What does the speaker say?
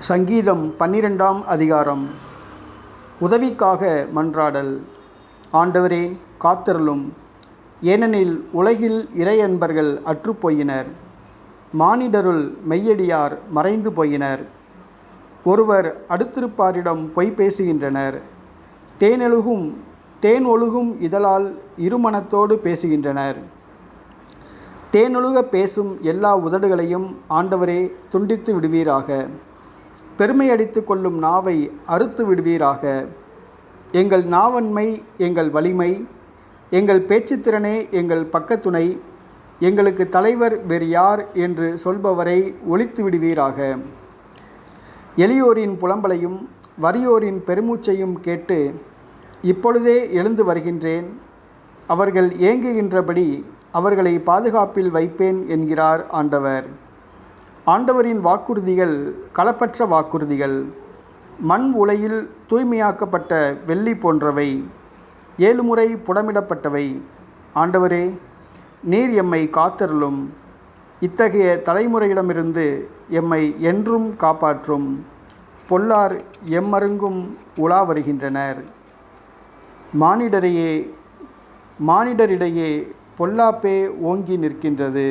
சங்கீதம் பன்னிரெண்டாம் அதிகாரம். உதவிக்காக மன்றாடல். ஆண்டவரே காத்தருளும். ஏனெனில் உலகில் இறையன்பர்கள் அற்றுப்போயினர். மானிடருள் மெய்யடியார் மறைந்து போயினர். ஒருவர் அடுத்திருப்பாரிடம் பொய் பேசுகின்றனர். தேனெழுகும் தேன் ஒழுகும் இதழால் இருமனத்தோடு பேசுகின்றனர். தேனொழுக பேசும் எல்லா உதடுகளையும் ஆண்டவரே துண்டித்து விடுவீராக. பெருமை அடித்து கொள்ளும் நாவை அறுத்து விடுவீராக. எங்கள் நாவன்மை எங்கள் வலிமை எங்கள் பேச்சுத்திறனே எங்கள் பக்கத்துணை எங்களுக்கு தலைவர் வேறு யார் என்று சொல்பவரை ஒழித்து விடுவீராக. எளியோரின் புலம்பலையும் வறியோரின் பெருமூச்சையும் கேட்டு இப்பொழுதே எழுந்து வருகின்றேன். அவர்கள் ஏங்குகின்றபடி அவர்களை பாதுகாப்பில் வைப்பேன் என்கிறார் ஆண்டவர். ஆண்டவரின் வாக்குறுதிகள் களப்பற்ற வாக்குறுதிகள் மண் உலையில் தூய்மையாக்கப்பட்ட வெள்ளி போன்றவை ஏழு முறை புடமிடப்பட்டவை. ஆண்டவரே நீர் எம்மை காத்தருளும். இத்தகைய தலைமுறையிடமிருந்து எம்மை என்றும் காப்பாற்றும். பொல்லார் எம்மருங்கும் உலா வருகின்றனர். மானிடரையே மானிடரிடையே பொல்லாப்பே ஓங்கி நிற்கின்றது.